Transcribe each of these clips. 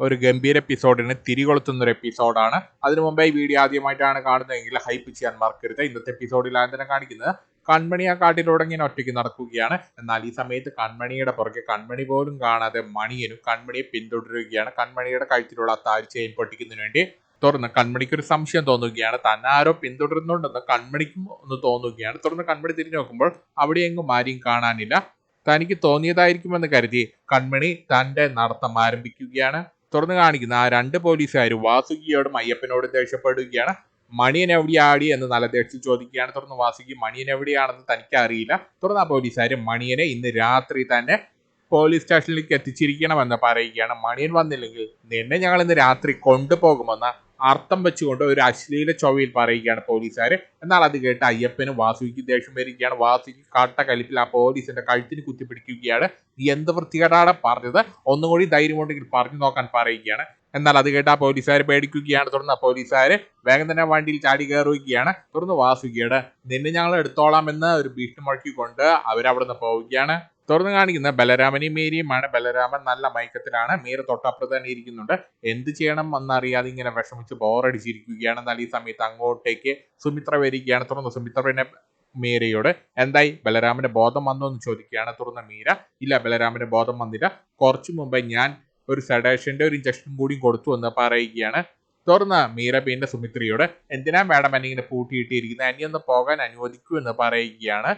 ഒരു ഗംഭീര എപ്പിസോഡിന് തിരികൊളുത്തുന്ന ഒരു എപ്പിസോഡാണ്. അതിനു മുമ്പേ ഈ വീഡിയോ ആദ്യമായിട്ടാണ് കാണുന്നതെങ്കിൽ ഹൈപ്പ് ചെയ്യാൻ മറക്കരുത്. ഇന്നത്തെ എപ്പിസോഡിൽ ആദ്യം തന്നെ കാണിക്കുന്നത്. കൺമണി ആ കാട്ടിലൂടെ ഇങ്ങനെ ഒറ്റയ്ക്ക് നടക്കുകയാണ്. എന്നാൽ ഈ സമയത്ത് കൺമണിയുടെ പുറകെ കൺമണി പോലും കാണാതെ മണിയനും കൺമണിയെ പിന്തുടരുകയാണ്. കൺമണിയുടെ കഴുത്തിലുള്ള ആ താരി ചെയിൻ പൊട്ടിക്കുന്നതിന് വേണ്ടി തുറന്ന് കൺമണിക്ക് ഒരു സംശയം തോന്നുകയാണ്. തന്നെ ആരോ പിന്തുടരുന്നുണ്ടെന്ന് കൺമണിക്കും ഒന്ന് തോന്നുകയാണ്. തുറന്ന് കൺമണി തിരിഞ്ഞു നോക്കുമ്പോൾ അവിടെ എങ്ങും ആരെയും കാണാനില്ല. തനിക്ക് തോന്നിയതായിരിക്കുമെന്ന് കരുതി കൺമണി തന്റെ നടത്തം ആരംഭിക്കുകയാണ്. തുറന്നു കാണിക്കുന്ന. ആ രണ്ട് പോലീസുകാരും വാസുകിയോടും അയ്യപ്പനോടും ദേഷ്യപ്പെടുകയാണ്. മണിയൻ എവിടെയാടി എന്ന് നല്ല ദേഷ്യം ചോദിക്കുകയാണ്. തുടർന്ന് വാസുകി മണിയൻ എവിടെയാണെന്ന് തനിക്ക് അറിയില്ല തുടർന്ന് ആ പോലീസുകാർ മണിയനെ ഇന്ന് രാത്രി തന്നെ പോലീസ് സ്റ്റേഷനിലേക്ക് എത്തിച്ചിരിക്കണമെന്ന് പറയുകയാണ്. മണിയൻ വന്നില്ലെങ്കിൽ നിന്നെ ഞങ്ങൾ ഇന്ന് രാത്രി കൊണ്ടുപോകുമെന്ന് അർത്ഥം വെച്ചുകൊണ്ട് ഒരു അശ്ലീല ചൊവ്വയിൽ പറയുകയാണ് പോലീസുകാർ എന്നാൽ അത് കേട്ട് അയ്യപ്പനും വാസുവിക്ക് ദേഷ്യം വരികയാണ്. വാസുവിക്ക് കാട്ട കലിപ്പിൽ ആ പോലീസിന്റെ കഴുത്തിന് കുത്തിപ്പിടിക്കുകയാണ്. നീ എന്ത് വൃത്തികേടാണ് പറഞ്ഞത്? ഒന്നും കൂടി ധൈര്യമുണ്ടെങ്കിൽ പറഞ്ഞു നോക്കാൻ പറയുകയാണ്. എന്നാൽ അത് കേട്ട് ആ പോലീസുകാർ പേടിക്കുകയാണ്. തുടർന്ന് ആ പോലീസുകാർ വേഗം തന്നെ വണ്ടിയിൽ ചാടി കയറുകയാണ്. തുടർന്ന് വാസുകിയുടെ നിന്നെ ഞങ്ങൾ എടുത്തോളാം എന്ന് ഒരു ഭീഷണി മുഴക്കിക്കൊണ്ട് അവരവിടെ നിന്ന് പോവുകയാണ്. തുറന്നു കാണിക്കുന്ന ബലരാമനെയും മേരിയുമാണ്. ബലരാമൻ നല്ല മയക്കത്തിലാണ്. മീര തൊട്ടപ്പുറത്ത് തന്നെ ഇരിക്കുന്നുണ്ട്. എന്ത് ചെയ്യണം എന്നറിയാതെ ഇങ്ങനെ വിഷമിച്ച് ബോറടിച്ചിരിക്കുകയാണ്. എന്നാൽ ഈ സമയത്ത് അങ്ങോട്ടേക്ക് സുമിത്ര വരികയാണ്. തുറന്ന് സുമിത്ര പിന്നെ മീരയോട് എന്തായി? ബലരാമന്റെ ബോധം വന്നു എന്ന് ചോദിക്കുകയാണ്. തുറന്ന മീര ഇല്ല ബലരാമന്റെ ബോധം വന്നില്ല. കുറച്ചു മുമ്പേ ഞാൻ ഒരു സെഡേഷന്റെ ഒരു ഇഞ്ചക്ഷൻ കൂടി കൊടുത്തു എന്ന് പറയുകയാണ്. തുടർന്ന് മീര പിന്നെ സുമിത്രിയോട് എന്തിനാ മാഡം എന്നെ ഇങ്ങനെ പൂട്ടിയിട്ടിരിക്കുന്നത് എന്നെ ഒന്ന് പോകാൻ അനുവദിക്കൂ എന്ന് പറയുകയാണ്.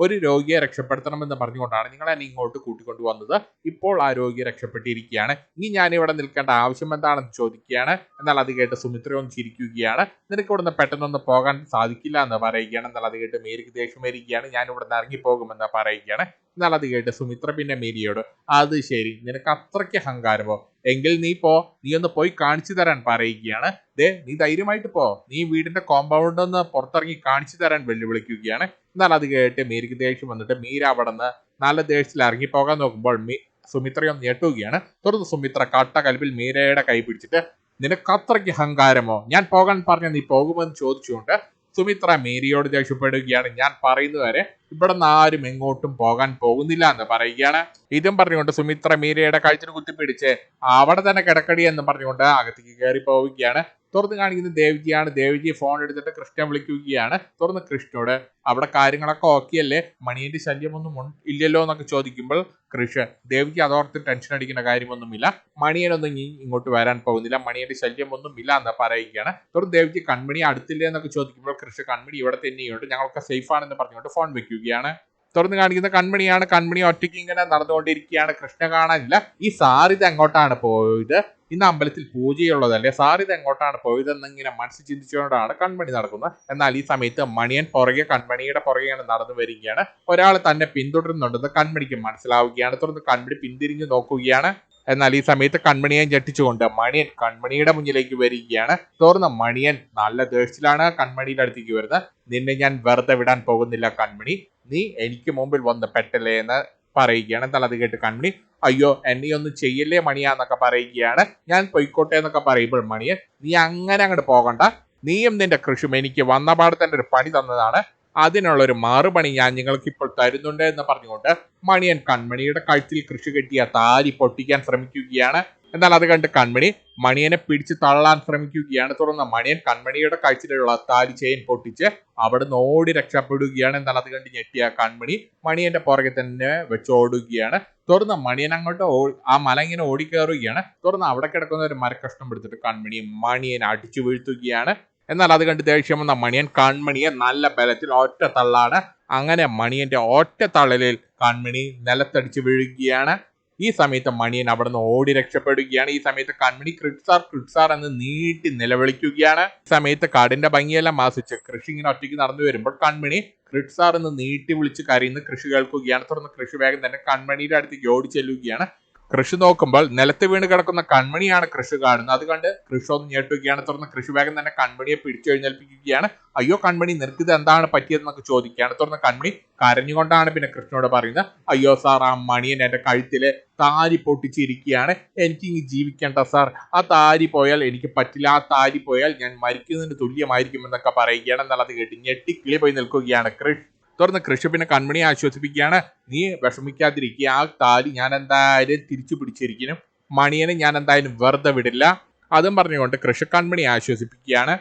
ഒരു രോഗിയെ രക്ഷപ്പെടുത്തണമെന്ന് പറഞ്ഞുകൊണ്ടാണ് നിങ്ങൾ എന്നെ ഇങ്ങോട്ട് കൂട്ടിക്കൊണ്ടു വന്നത്. ഇപ്പോൾ ആ രോഗിയെ രക്ഷപ്പെട്ടിരിക്കുകയാണ്. ഇനി ഞാൻ ഇവിടെ നിൽക്കേണ്ട ആവശ്യം എന്താണെന്ന് ചോദിക്കുകയാണ്. എന്നാൽ അത് കേട്ട് സുമിത്ര ഒന്ന് ചിരിക്കുകയാണ്. നിനക്ക് ഇവിടുന്ന് പെട്ടെന്നൊന്ന് പോകാൻ സാധിക്കില്ല എന്ന് പറയുകയാണ്. എന്നാൽ അത് കേട്ട് മേരിക്ക് ദേഷ്യം വരികയാണ്. ഞാൻ ഇവിടുന്ന് ഇറങ്ങിപ്പോകുമെന്ന് പറയുകയാണ്. എന്നാൽ അത് കേട്ട് സുമിത്ര പിന്നെ മേരിയോട് അത് ശരി നിനക്ക് അത്രയ്ക്ക് അഹങ്കാരമോ? എങ്കിൽ നീ പോ നീ ഒന്ന് പോയി കാണിച്ചു തരാൻ പറയുകയാണ്. ദേ നീ ധൈര്യമായിട്ട് പോ. നീ വീടിന്റെ കോമ്പൗണ്ട് ഒന്ന് പുറത്തിറങ്ങി കാണിച്ചു തരാൻ വെല്ലുവിളിക്കുകയാണ്. എന്നാൽ അത് കേട്ട് മീരയ്ക്ക് ദേഷ്യം വന്നിട്ട് മീര അവിടെ നിന്ന് നല്ല ദേഷ്യത്തിൽ ഇറങ്ങിപ്പോകാൻ നോക്കുമ്പോൾ മീ സുമിത്രയൊന്ന് ഞെട്ടുകയാണ്. തുടർന്ന് സുമിത്ര കട്ട കൽപ്പിൽ മീരയുടെ കൈ പിടിച്ചിട്ട് നിനക്ക് അത്രയ്ക്ക് അഹങ്കാരമോ? ഞാൻ പോകാൻ പറഞ്ഞ നീ പോകുമെന്ന് ചോദിച്ചുകൊണ്ട് സുമിത്ര മേരിയോട് ദേഷ്യപ്പെടുകയാണ്. ഞാൻ പറയുന്നതുവരെ ഇവിടെ നിന്ന് ആരും എങ്ങോട്ടും പോകാൻ പോകുന്നില്ല എന്ന് പറയുകയാണ്. ഇതും പറഞ്ഞുകൊണ്ട് സുമിത്ര മീരയുടെ കഴുത്തിന് കുത്തിപ്പിടിച്ച് അവിടെ തന്നെ കിടക്കടി എന്ന് പറഞ്ഞുകൊണ്ട് അകത്തേക്ക് കയറി പോവുകയാണ്. തുറന്ന് കാണിക്കുന്നത് ദേവ്ജിയാണ്. ദേവ്ജി ഫോൺ എടുത്തിട്ട് കൃഷ്ണൻ വിളിക്കുകയാണ്. തുറന്ന് കൃഷ്ണോട് അവിടെ കാര്യങ്ങളൊക്കെ ഓക്കെയല്ലേ മണിയന്റെ ശല്യമൊന്നും ഇല്ലല്ലോ എന്നൊക്കെ ചോദിക്കുമ്പോൾ കൃഷ്ണ ദേവ്ജി അതോർത്ത് ടെൻഷൻ അടിക്കേണ്ട കാര്യമൊന്നുമില്ല. മണിയനൊന്നും ഇനി ഇങ്ങോട്ട് വരാൻ പോകുന്നില്ല. മണിയന്റെ ശല്യമൊന്നും ഇല്ല എന്ന് പറയുകയാണ്. തുറന്ന് ദേവ്ജി കൺമണി അടുത്തില്ലേ എന്നൊക്കെ ചോദിക്കുമ്പോൾ കൃഷ്ണ കൺമണി ഇവിടെ തന്നെയുണ്ട് ഞങ്ങളൊക്കെ സേഫ് ആണെന്ന് പറഞ്ഞുകൊണ്ട് ഫോൺ വെക്കുകയാണ്. തുറന്ന് കാണിക്കുന്ന കൺമണിയാണ്. കൺമണി ഒറ്റയ്ക്ക് ഇങ്ങനെ നടന്നുകൊണ്ടിരിക്കുകയാണ്. കൃഷ്ണ കാണാനില്ല. ഈ സാറിത് എങ്ങോട്ടാണ് പോയത്? ഇന്ന് അമ്പലത്തിൽ പൂജയുള്ളതല്ലേ ഇത് എങ്ങോട്ടാണ് പോയതെന്ന് ഇങ്ങനെ മനസ്സിൽ ചിന്തിച്ചുകൊണ്ടാണ് കൺമണി നടക്കുന്നത്. എന്നാൽ ഈ സമയത്ത് മണിയൻ പുറകെ കൺമണിയുടെ പുറകെയാണ് നടന്നു വരികയാണ്. ഒരാൾ തന്നെ പിന്തുടരുന്നുണ്ടെന്ന് കൺമണിക്ക് മനസ്സിലാവുകയാണ്. തുടർന്ന് കൺമണി പിന്തിരിഞ്ഞു നോക്കുകയാണ്. എന്നാൽ ഈ സമയത്ത് കൺമണിയെ ഞെട്ടിച്ചുകൊണ്ട് മണിയൻ കൺമണിയുടെ മുന്നിലേക്ക് വരികയാണ്. തുടർന്ന് മണിയൻ നല്ല ദേഷ്യത്തിലാണ് കൺമണിയുടെ അടുത്തേക്ക് വരുന്നത്. നിന്നെ ഞാൻ വെറുതെ വിടാൻ പോകുന്നില്ല കൺമണി. നീ എനിക്ക് മുമ്പിൽ വന്ന് പെട്ടല്ലേ എന്ന് പറയുകയാണ്. എന്നാൽ അത് കേട്ട് കൺമണി അയ്യോ എന്നെ ഒന്നും ചെയ്യല്ലേ മണിയാന്നൊക്കെ പറയുകയാണ്. ഞാൻ പൊയ്ക്കോട്ടെ എന്നൊക്കെ പറയുമ്പോൾ മണിയൻ നീ അങ്ങനെ അങ്ങോട്ട് പോകണ്ട. നീയും നിന്റെ കൃഷിയും എനിക്ക് വന്ന പാട് തന്നെ ഒരു പണി തന്നതാണ്. അതിനുള്ള ഒരു മറുപണി ഞാൻ നിങ്ങൾക്ക് ഇപ്പോൾ തരുന്നുണ്ട് എന്ന് പറഞ്ഞുകൊണ്ട് മണിയൻ കൺമണിയുടെ കഴുത്തിൽ കൃഷി കെട്ടിയ താലി പൊട്ടിക്കാൻ ശ്രമിക്കുകയാണ്. എന്നാൽ അത് കണ്ട് കൺമണി മണിയനെ പിടിച്ച് തള്ളാൻ ശ്രമിക്കുകയാണ്. തുടർന്ന് മണിയൻ കൺമണിയുടെ കാഴ്ചയിലുള്ള താലി ചെയിൻ പൊട്ടിച്ച് അവിടുന്ന് ഓടി രക്ഷപ്പെടുകയാണ്. എന്നാൽ അത് കണ്ട് ഞെട്ടിയ കൺമണി മണിയന്റെ പുറകെ തന്നെ വെച്ചോടുകയാണ്. തുടർന്ന് മണിയൻ അങ്ങോട്ട് ആ മല ഇങ്ങനെ ഓടിക്കയറുകയാണ്. തുടർന്ന് അവിടെ കിടക്കുന്ന ഒരു മരക്കഷ്ണം എടുത്തിട്ട് കൺമണി മണിയൻ അടിച്ചു വീഴ്ത്തുകയാണ്. എന്നാൽ അത് കണ്ട് ദേഷ്യം വന്ന മണിയൻ കൺമണിയെ നല്ല ബലത്തിൽ ഒറ്റ തള്ളാണ്. അങ്ങനെ മണിയന്റെ ഒറ്റ തള്ളലിൽ കൺമണി നിലത്തടിച്ച് വീഴുകയാണ്. ഈ സമയത്ത് മണിയൻ അവിടെ നിന്ന് ഓടി രക്ഷപ്പെടുകയാണ്. ഈ സമയത്ത് കൺമണി ക്രിക്സാർ ക്രിക്സാർ എന്ന് നീട്ടി നിലവിളിക്കുകയാണ്. ഈ സമയത്ത് കാടിന്റെ ഭംഗിയെല്ലാം ആസിച്ച് കൃഷി ഇങ്ങനെ ഒറ്റയ്ക്ക് നടന്നു വരുമ്പോൾ കൺമണി ക്രിക്സാർ എന്ന് നീട്ടി വിളിച്ച് കരയുന്ന കൃഷി കേൾക്കുകയാണ്. തുടർന്ന് കൃഷി വേഗം തന്നെ കൺമണിയുടെ അടുത്തേക്ക് ഓടി ചെല്ലുകയാണ്. കൃഷി നോക്കുമ്പോൾ നിലത്ത് വീണ് കിടക്കുന്ന കൺമണിയാണ് കൃഷി കാണുന്നത്. അത് കണ്ട് കൃഷി ഒന്ന് ഞെട്ടുകയാണ് തുടർന്ന് കൃഷി വേഗം തന്നെ കൺമണിയെ പിടിച്ചു എഴുന്നേൽപ്പിക്കുകയാണ്. അയ്യോ കൺമണി നിനക്കിത് എന്താണ് പറ്റിയതെന്നൊക്കെ ചോദിക്കുകയാണ്. തുടർന്ന് കൺമണി കരഞ്ഞുകൊണ്ടാണ് പിന്നെ കൃഷ്ണനോട് പറയുന്നത്. അയ്യോ സാർ ആ മണിയൻ എന്റെ കഴുത്തിൽ താരി പൊട്ടിച്ചിരിക്കുകയാണ്. എനിക്ക് ഇനി ജീവിക്കേണ്ട സാർ. ആ താരി പോയാൽ എനിക്ക് പറ്റില്ല. ആ താരി പോയാൽ ഞാൻ മരിക്കുന്നതിന് തുല്യമായിരിക്കും എന്നൊക്കെ പറയുകയാണ്. എന്നാൽ അത് കേട്ട് ഞെട്ടിക്കിളി പോയി നിൽക്കുകയാണ് കൃഷ്. തുടർന്ന് കൃഷി പിന്നെ കൺമണിയെ ആശ്വസിപ്പിക്കുകയാണ്. നീ വിഷമിക്കാതിരിക്കുക ആ താലി ഞാൻ എന്തായാലും തിരിച്ചു പിടിച്ചിരിക്കണം മണിയനെ ഞാൻ എന്തായാലും വെറുതെ വിടില്ല. അതും പറഞ്ഞുകൊണ്ട് കൃഷി കൺമണി ആശ്വസിപ്പിക്കുകയാണ്.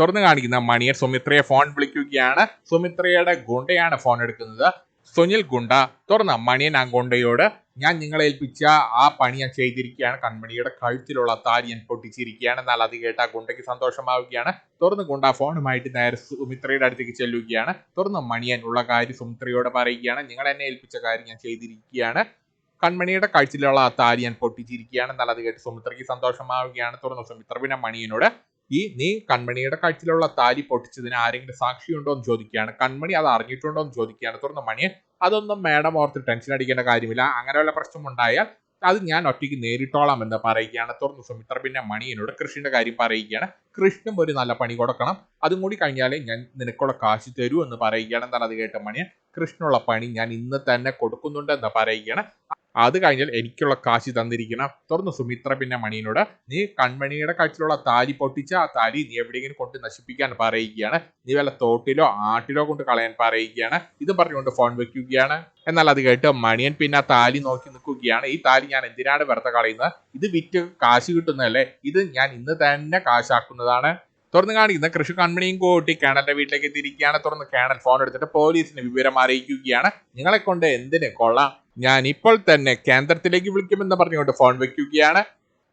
തുറന്നു കാണിക്കുന്ന മണിയൻ സുമിത്രയെ ഫോൺ വിളിക്കുകയാണ്. സുമിത്രയുടെ ഗുണ്ടയാണ് ഫോൺ എടുക്കുന്നത്. സുനിൽ ഗുണ്ട തുറന്ന മണിയൻ ആ ഗുണ്ടയോട് ഞാൻ നിങ്ങളെ ഏൽപ്പിച്ച ആ പണി ഞാൻ ചെയ്തിരിക്കുകയാണ്. കൺമണിയുടെ കഴുത്തിലുള്ള താരി ഞാൻ പൊട്ടിച്ചിരിക്കുകയാണ്. എന്നാൽ അത് കേട്ട ഗുണ്ടയ്ക്ക് സന്തോഷമാവുകയാണ്. തുറന്ന് ഗുണ്ട ഫോണുമായിട്ട് നേരെ സുമിത്രയുടെ അടുത്തേക്ക് ചെല്ലുകയാണ്. തുറന്ന് മണിയൻ ഉള്ള കാര്യം സുമിത്രയോട് പറയുകയാണ്. നിങ്ങൾ എന്നെ ഏൽപ്പിച്ച കാര്യം ഞാൻ ചെയ്തിരിക്കുകയാണ്. കൺമണിയുടെ കഴുത്തിലുള്ള ആ താരി ഞാൻ പൊട്ടിച്ചിരിക്കുകയാണ്. എന്നാൽ അത് കേട്ട് സുമിത്രയ്ക്ക് സന്തോഷമാവുകയാണ്. തുറന്ന് സുമിത്ര പിന്നെ മണിയനോട് ഈ നീ കൺമണിയുടെ കഴുത്തിലുള്ള താലി പൊട്ടിച്ചതിന് ആരെങ്കിലും സാക്ഷിയുണ്ടോ എന്ന് ചോദിക്കുകയാണ്. കൺമണി അത് അറിഞ്ഞിട്ടുണ്ടോ എന്ന് ചോദിക്കുകയാണ്. തുറന്ന മണിയെ അതൊന്നും മേഡം ഓർത്ത് ടെൻഷൻ അടിക്കേണ്ട കാര്യമില്ല. അങ്ങനെയുള്ള പ്രശ്നം ഉണ്ടായാൽ അത് ഞാൻ ഒറ്റയ്ക്ക് നേരിട്ടോളാം എന്ന് പറയുകയാണ്. തുറന്ന് സുമിത്ര പിന്നെ മണിയനോട് കൃഷിന്റെ കാര്യം പറയുകയാണ്. കൃഷ്ണും ഒരു നല്ല പണി കൊടുക്കണം. അതും കൂടി കഴിഞ്ഞാലേ ഞാൻ നിനക്കുള്ള കാശ് തരൂ എന്ന് പറയുകയാണ്. എന്താണ് അത് കേട്ട മണിയൻ കൃഷ്ണുള്ള പണി ഞാൻ ഇന്ന് തന്നെ കൊടുക്കുന്നുണ്ട് എന്ന് പറയുകയാണ്. അത് കഴിഞ്ഞാൽ എനിക്കുള്ള കാശി തന്നിരിക്കണം തുറന്ന് സുമിത്ര പിന്നെ മണിയനോട് നീ കൺമണിയുടെ കഴുത്തിലുള്ള താലി പൊട്ടിച്ച ആ താലി നീ എവിടെയെങ്കിലും കൊണ്ട് നശിപ്പിക്കാൻ പറയുകയാണ്. നീ വല്ല തോട്ടിലോ ആട്ടിലോ കൊണ്ട് കളയാൻ പറയുകയാണ്. ഇത് പറഞ്ഞുകൊണ്ട് ഫോൺ വെക്കുകയാണ്. എന്നാൽ അത് കേട്ട് മണിയൻ പിന്നെ ആ താലി നോക്കി നിൽക്കുകയാണ്. ഈ താലി ഞാൻ എന്തിനാണ് വെറുതെ കളയുന്നത്? ഇത് വിറ്റ് കാശ് കിട്ടുന്നതല്ലേ? ഇത് ഞാൻ ഇന്ന് തന്നെ കാശാക്കുന്നതാണ്. തുറന്ന് കാണിക്കുന്ന. കൃഷി കൺമണിയും കൂട്ടി കേണലിന്റെ വീട്ടിലേക്ക് എത്തിയിരിക്കുകയാണ് തുറന്ന് കേണൽ ഫോൺ എടുത്തിട്ട് പോലീസിന് വിവരം അറിയിക്കുകയാണ്. നിങ്ങളെ കൊണ്ട് എന്തിന് കൊള്ളാം? ഞാൻ ഇപ്പോൾ തന്നെ കേന്ദ്രത്തിലേക്ക് വിളിക്കുമെന്ന് പറഞ്ഞുകൊണ്ട് ഫോൺ വെക്കുകയാണ്.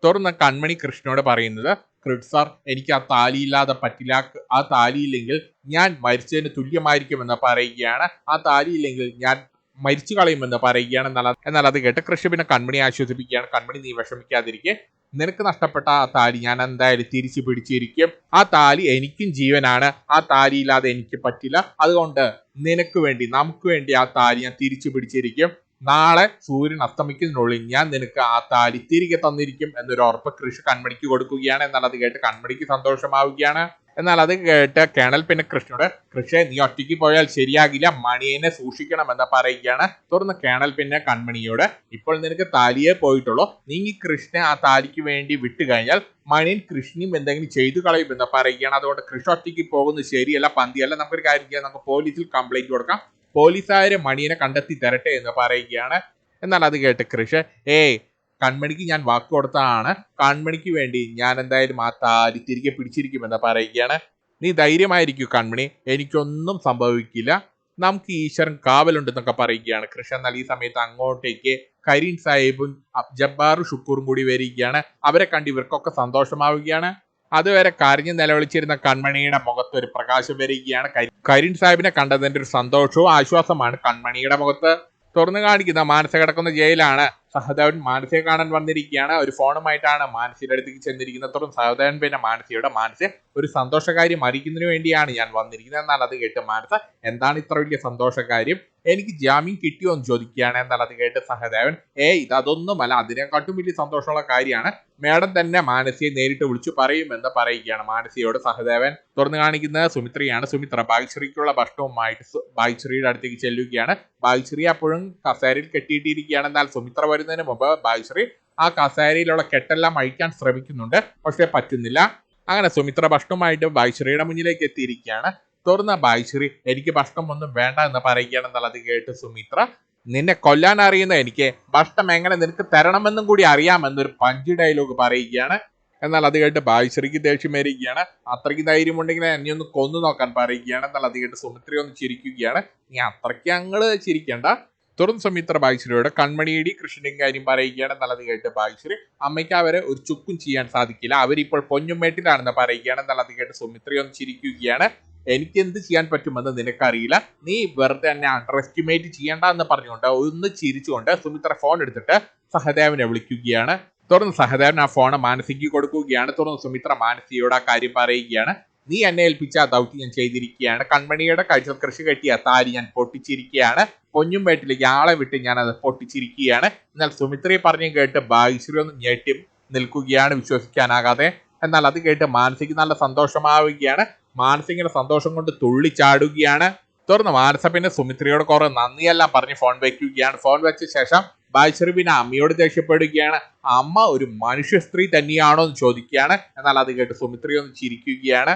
തുറന്ന് കൺമണി കൃഷ്ണനോട് പറയുന്നത് കൃഷ് സാർ എനിക്ക് ആ താലിയില്ലാതെ പറ്റില്ല. ആ താലിയില്ലെങ്കിൽ ഞാൻ മരിച്ചതിന് തുല്യമായിരിക്കുമെന്ന് പറയുകയാണ്. ആ താലിയില്ലെങ്കിൽ ഞാൻ മരിച്ചു കളയുമെന്ന് പറയുകയാണ്. എന്നാൽ എന്നാൽ അത് കേട്ട് കൃഷി പിന്നെ കൺമണി ആശ്വസിപ്പിക്കുകയാണ്. കൺമണി നീ വിഷമിക്കാതിരിക്കെ. നിനക്ക് നഷ്ടപ്പെട്ട ആ താലി ഞാൻ എന്തായാലും തിരിച്ചു പിടിച്ചിരിക്കും. ആ താലി എനിക്കും ജീവനാണ്. ആ താലി ഇല്ലാതെ എനിക്ക് പറ്റില്ല. അതുകൊണ്ട് നിനക്ക് വേണ്ടി നമുക്ക് വേണ്ടി ആ താലി ഞാൻ തിരിച്ചു പിടിച്ചിരിക്കും. നാളെ സൂര്യൻ അസ്തമിക്കുന്നതിനുള്ളിൽ ഞാൻ നിനക്ക് ആ താലി തിരികെ തന്നിരിക്കും എന്നൊരു ഉറപ്പ് കൃഷി കൺമണിക്ക് കൊടുക്കുകയാണ്. എന്നാൽ അത് കേട്ട് കൺമണിക്ക് സന്തോഷമാവുകയാണ്. എന്നാൽ അത് കേട്ട് കേണൽ പിന്നെ കൃഷ്ണനോട് കൃഷ്ണ നീ ഒറ്റയ്ക്ക് പോയാൽ ശരിയാകില്ല. മണിയനെ സൂക്ഷിക്കണമെന്ന് പറയുകയാണ്. തുടർന്ന് കേണൽ പിന്നെ കൺമണിയോട് ഇപ്പോൾ നിനക്ക് താലിയെ പോയിട്ടുള്ളൂ. നീ ഈ കൃഷ്ണ ആ താലിക്ക് വേണ്ടി വിട്ടു കഴിഞ്ഞാൽ മണിയൻ കൃഷ്ണയും എന്തെങ്കിലും ചെയ്തു കളയുമെന്ന് പറയുകയാണ്. അതുകൊണ്ട് കൃഷ്ണ ഒറ്റയ്ക്ക് പോകുന്നത് ശരിയല്ല പന്തിയല്ല. നമുക്കൊരു കാര്യം ചെയ്യാം. നമുക്ക് പോലീസിൽ കംപ്ലൈന്റ് കൊടുക്കാം. പോലീസുകാരെ മണിയനെ കണ്ടെത്തി തരട്ടെ എന്ന് പറയുകയാണ്. എന്നാൽ അത് കേട്ട് കൃഷ്ണ ഏയ് കൺമണിക്ക് ഞാൻ വാക്ക് കൊടുത്തതാണ്. കൺമണിക്ക് വേണ്ടി ഞാൻ എന്തായാലും ആ താലി തിരികെ പിടിച്ചിരിക്കുമെന്ന് പറയുകയാണ്. നീ ധൈര്യമായിരിക്കൂ കൺമണി. എനിക്കൊന്നും സംഭവിക്കില്ല. നമുക്ക് ഈശ്വരൻ കാവലുണ്ടെന്നൊക്കെ പറയുകയാണ്. കൃഷ്ണൻ എന്നാൽ ഈ സമയത്ത് അങ്ങോട്ടേക്ക് കരീൻ സാഹിബും ജബ്ബാറും ഷുക്കൂറും കൂടി വരികയാണ്. അവരെ കണ്ട് ഇവർക്കൊക്കെ സന്തോഷമാവുകയാണ്. അതുവരെ കരഞ്ഞു നിലവിളിച്ചിരുന്ന കൺമണിയുടെ മുഖത്ത് ഒരു പ്രകാശം വരികയാണ് കരീൻ സാഹിബിനെ കണ്ടതിന്റെ ഒരു സന്തോഷവും ആശ്വാസമാണ് കൺമണിയുടെ മുഖത്ത്. തുറന്നു കാണിക്കുന്ന മാനസ കിടക്കുന്ന ജയിലാണ് സഹദേവൻ മാനസിയെ കാണാൻ വന്നിരിക്കുകയാണ്. ഒരു ഫോണുമായിട്ടാണ് മാനസിയുടെ അടുത്തേക്ക് ചെന്നിരിക്കുന്നത്രയും സഹദേവൻ പിന്നെ മാനസിയുടെ മാനസ ഒരു സന്തോഷകാര്യം അറിയിക്കുന്നതിന് വേണ്ടിയാണ് ഞാൻ വന്നിരിക്കുന്നത് എന്നാൽ അത് കേട്ട് മാനസ എന്താണ് ഇത്ര വലിയ സന്തോഷകാര്യം? എനിക്ക് ജാമ്യം കിട്ടിയോ എന്ന് ചോദിക്കുകയാണ്. എന്നാൽ അത് കേട്ട് സഹദേവൻ ഏ ഇത് അതൊന്നുമല്ല. അതിനെക്കാട്ടും വലിയ സന്തോഷമുള്ള കാര്യമാണ്. മേഡം തന്നെ മാനസിയെ നേരിട്ട് വിളിച്ചു പറയുമെന്ന് പറയുകയാണ് മാനസിയോട് സഹദേവൻ. തുറന്നു കാണിക്കുന്നത് സുമിത്രയാണ്. സുമിത്ര ഭാഗ്യശ്രീക്കുള്ള ഭക്ഷണവുമായിട്ട് ഭാഗ്യശ്രീയുടെ അടുത്തേക്ക് ചെല്ലുകയാണ്. ഭാഗ്യശ്രീ അപ്പോഴും കസേരയിൽ കെട്ടിയിട്ടിരിക്കുകയാണ്. എന്നാൽ സുമിത്ര വരുന്നതിന് മുമ്പ് ഭാഗ്യശ്രീ ആ കസേരയിലുള്ള കെട്ടെല്ലാം അഴിക്കാൻ ശ്രമിക്കുന്നുണ്ട്. പക്ഷെ പറ്റുന്നില്ല. അങ്ങനെ സുമിത്ര ഭക്ഷണവുമായിട്ട് ഭാഗ്യശ്രീയുടെ മുന്നിലേക്ക് എത്തിയിരിക്കുകയാണ്. തുറന്ന ഭാഗ്യശ്രീ എനിക്ക് ഭക്ഷണം ഒന്നും വേണ്ട എന്ന് പറയുകയാണെന്നുള്ളത് കേട്ട് സുമിത്ര നിന്നെ കൊല്ലാൻ അറിയുന്ന എനിക്ക് ഭക്ഷണം എങ്ങനെ നിനക്ക് തരണമെന്നും കൂടി അറിയാമെന്നൊരു പഞ്ച് ഡയലോഗ് പറയുകയാണ്. എന്നാൽ അത് കേട്ട് ഭാഗ്യശ്രീക്ക് ദേഷ്യം വരികയാണ്. അത്രയ്ക്ക് ധൈര്യം ഉണ്ടെങ്കിൽ എന്നെ ഒന്ന് കൊന്നു നോക്കാൻ പറയുകയാണ്. എന്നാൽ അത് കേട്ട് സുമിത്ര ഒന്ന് ചിരിക്കുകയാണ്. നീ അത്രയ്ക്ക് ഞങ്ങൾ ചിരിക്കണ്ട. തുറന്ന് സുമിത്ര ബാഗ്ശ്രീയോട് കൺമണിയേടി കൃഷ്ണനും കാര്യം പറയുകയാണ്. എന്നുള്ളത് കേട്ട് ബാഗ്ശ്രീ അമ്മയ്ക്ക് അവരെ ഒരു ചുക്കും ചെയ്യാൻ സാധിക്കില്ല. അവരിപ്പോൾ പൊന്നുമേട്ടിലാണെന്ന് പറയുകയാണ്. എന്നുള്ളത് കേട്ട് സുമിത്രയൊന്ന് ചിരിക്കുകയാണ്. എനിക്ക് എന്ത് ചെയ്യാൻ പറ്റുമെന്ന് നിനക്കറിയില്ല. നീ വെറുതെ എന്നെ അണ്ടർ എസ്റ്റിമേറ്റ് ചെയ്യണ്ട എന്ന് പറഞ്ഞുകൊണ്ട് ഒന്ന് ചിരിച്ചുകൊണ്ട് സുമിത്ര ഫോൺ എടുത്തിട്ട് സഹദേവനെ വിളിക്കുകയാണ്. തുടർന്ന് സഹദേവൻ ആ ഫോൺ മാനസിക്ക് കൊടുക്കുകയാണ്. തുടർന്ന് സുമിത്ര മാനസിയോട് ആ കാര്യം പറയുകയാണ്. നീ എന്നെ ഏൽപ്പിച്ച ദൗത്യം ഞാൻ ചെയ്തിരിക്കുകയാണ്. കൺമണിയുടെ കാഴ്ച കൃഷി കെട്ടിയ താരി ഞാൻ പൊട്ടിച്ചിരിക്കുകയാണ്. പൊന്നുംപേട്ടിലേക്ക് ആളെ വിട്ട് ഞാൻ അത് പൊട്ടിച്ചിരിക്കുകയാണ്. എന്നാൽ സുമിത്രയെ പറഞ്ഞു കേട്ട് ഭാഗ്യശ്രീ ഒന്ന് ഞെട്ടി നിൽക്കുകയാണ് വിശ്വസിക്കാനാകാതെ. എന്നാൽ അത് കേട്ട് മാനസിക നല്ല സന്തോഷമാവുകയാണ്. മാനസികയുടെ സന്തോഷം കൊണ്ട് തുള്ളിച്ചാടുകയാണ് തുടർന്ന് മാനസ പിന്നെ സുമിത്രയോട് കുറെ നന്ദിയെല്ലാം പറഞ്ഞ് ഫോൺ വയ്ക്കുകയാണ് ഫോൺ വെച്ച ശേഷം ബായ്ശ്രീ പിന്നെ അമ്മയോട് ദേഷ്യപ്പെടുകയാണ്. അമ്മ ഒരു മനുഷ്യ സ്ത്രീ തന്നെയാണോ എന്ന് ചോദിക്കുകയാണ്. എന്നാൽ അത് കേട്ട് സുമിത്രി ഒന്ന് ചിരിക്കുകയാണ്.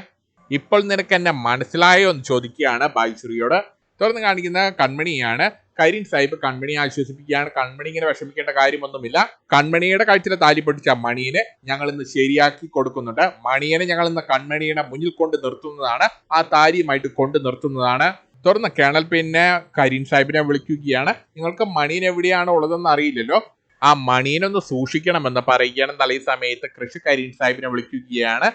ഇപ്പോൾ നിനക്ക് എന്നെ മനസ്സിലായോ എന്ന് ചോദിക്കുകയാണ് ബായിശ്രീയോട് തുടർന്ന് കാണിക്കുന്ന കൺമണിയാണ്. കരീൻ സാഹിബ് കൺമണിയെ ആശ്വസിപ്പിക്കുകയാണ്. കൺമണി ഇങ്ങനെ വിഷമിക്കേണ്ട കാര്യമൊന്നുമില്ല. കൺമണിയുടെ കഴുത്തിലെ താലി പൊട്ടിച്ച മണിയെ ഞങ്ങൾ ഇന്ന് ശരിയാക്കി കൊടുക്കുന്നുണ്ട്. മണിയനെ ഞങ്ങൾ ഇന്ന് കൺമണിയുടെ മുന്നിൽ കൊണ്ട് നിർത്തുന്നതാണ്. ആ താലിയുമായിട്ട് കൊണ്ട് നിർത്തുന്നതാണ്. തുടർന്ന് കേണൽ പിന്നെ കരീൻ സാഹിബിനെ വിളിക്കുകയാണ്. നിങ്ങൾക്ക് മണിയൻ എവിടെയാണ് ഉള്ളതെന്ന് അറിയില്ലല്ലോ. ആ മണിയനൊന്ന് സൂക്ഷിക്കണമെന്ന് പറയുകയാണ്. ഈ സമയത്ത് കൃഷി കരീൻ സാഹിബിനെ വിളിക്കുകയാണ്.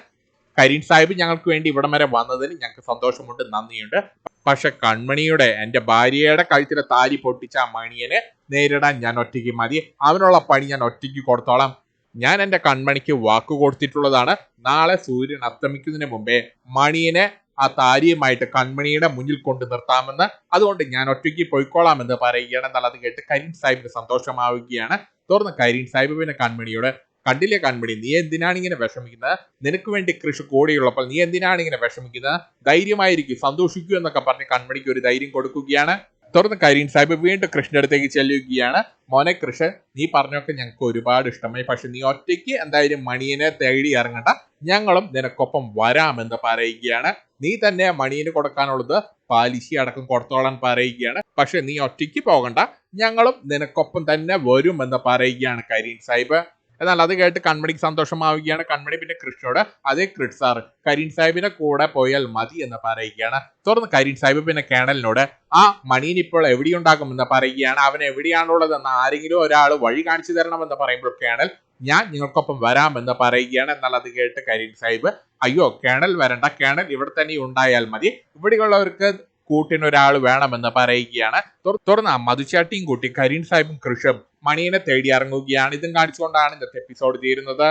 കരീൻ സാഹിബ് ഞങ്ങൾക്ക് വേണ്ടി ഇവിടം വരെ വന്നതിന് ഞങ്ങൾക്ക് സന്തോഷമുണ്ട് നന്ദിയുണ്ട്. പക്ഷെ കൺമണിയുടെ എന്റെ ഭാര്യയുടെ കഴുത്തിലെ താലി പൊട്ടിച്ച ആ മണിയനെ നേരിടാൻ ഞാൻ ഒറ്റയ്ക്ക് മതി. അവനുള്ള പണി ഞാൻ ഒറ്റയ്ക്ക് കൊടുത്തോളാം. ഞാൻ എന്റെ കൺമണിക്ക് വാക്ക് കൊടുത്തിട്ടുള്ളതാണ്. നാളെ സൂര്യൻ അസ്തമിക്കുന്നതിന് മുമ്പേ മണിയനെ ആ താരിയുമായിട്ട് കൺമണിയുടെ മുന്നിൽ കൊണ്ട് നിർത്താമെന്ന് അതുകൊണ്ട് ഞാൻ ഒറ്റയ്ക്ക് പോയിക്കോളാമെന്ന് പറയുകയാണെന്നുള്ളത് കേട്ട് കരീം സാഹിബിന് സന്തോഷമാവുകയാണ്. തുടർന്ന് കരീം സാഹിബ് പിന്നെ കൺമണിയോട് കണ്ടില്ലേ കൺമണി നീ എന്തിനാണ് ഇങ്ങനെ വിഷമിക്കുന്നത്? നിനക്ക് വേണ്ടി കൃഷി കോടിയുള്ളപ്പോൾ നീ എന്തിനാണ് ഇങ്ങനെ വിഷമിക്കുന്നത്? ധൈര്യമായിരിക്കും സന്തോഷിക്കൂ എന്നൊക്കെ പറഞ്ഞ് കൺമണിക്ക് ഒരു ധൈര്യം കൊടുക്കുകയാണ്. തുറന്ന് കരീൻ സാഹിബ് വീണ്ടും കൃഷ്ണന്റെ അടുത്തേക്ക് ചെല്ലുകയാണ്. മോനെ കൃഷ് നീ പറഞ്ഞൊക്കെ ഞങ്ങൾക്ക് ഒരുപാട് ഇഷ്ടമായി. പക്ഷെ നീ ഒറ്റയ്ക്ക് എന്തായാലും മണിയനെ തേടി ഇറങ്ങണ്ട. ഞങ്ങളും നിനക്കൊപ്പം വരാമെന്ന് പറയുകയാണ്. നീ തന്നെ മണിയന് കൊടുക്കാനുള്ളത് പാലിശി അടക്കം കൊടുത്തോളാൻ പറയുകയാണ്. പക്ഷെ നീ ഒറ്റയ്ക്ക് പോകണ്ട. ഞങ്ങളും നിനക്കൊപ്പം തന്നെ വരുമെന്ന് പറയുകയാണ് കരീൻ സാഹിബ്. എന്നാൽ അത് കേട്ട് കൺമണിക്ക് സന്തോഷമാവുകയാണ്. കൺമണി പിന്നെ കൃഷ്ണോട് അതേ ക്രിഡ് സാർ കരീൻ സാഹിബിന്റെ കൂടെ പോയാൽ മതി എന്ന് പറയുകയാണ്. തുടർന്ന് കരീൻ സാഹിബ് പിന്നെ കേണലിനോട് ആ മണീൻ ഇപ്പോൾ എവിടെയുണ്ടാകും എന്ന് പറയുകയാണ്. അവൻ എവിടെയാണുള്ളതെന്ന് ആരെങ്കിലും ഒരാൾ വഴി കാണിച്ചു തരണമെന്ന് പറയുമ്പോൾ കേണൽ ഞാൻ നിങ്ങൾക്കൊപ്പം വരാമെന്ന് പറയുകയാണ്. എന്നാൽ അത് കേട്ട് കരീൻ സാഹിബ് അയ്യോ കേണൽ വരണ്ട. കേണൽ ഇവിടെ തന്നെ ഉണ്ടായാൽ മതി. ഇവിടെയുള്ളവർക്ക് കൂട്ടിന് ഒരാൾ വേണമെന്ന് പറയുകയാണ്. തുടർന്ന് മധുചാട്ടിയും കൂട്ടി കരീൻ സാഹിബും കൃഷും മണിയനെ തേടി ഇറങ്ങുകയാണ് ഇതും കാണിച്ചുകൊണ്ടാണ് ഇന്നത്തെ എപ്പിസോഡ് തീരുന്നത്.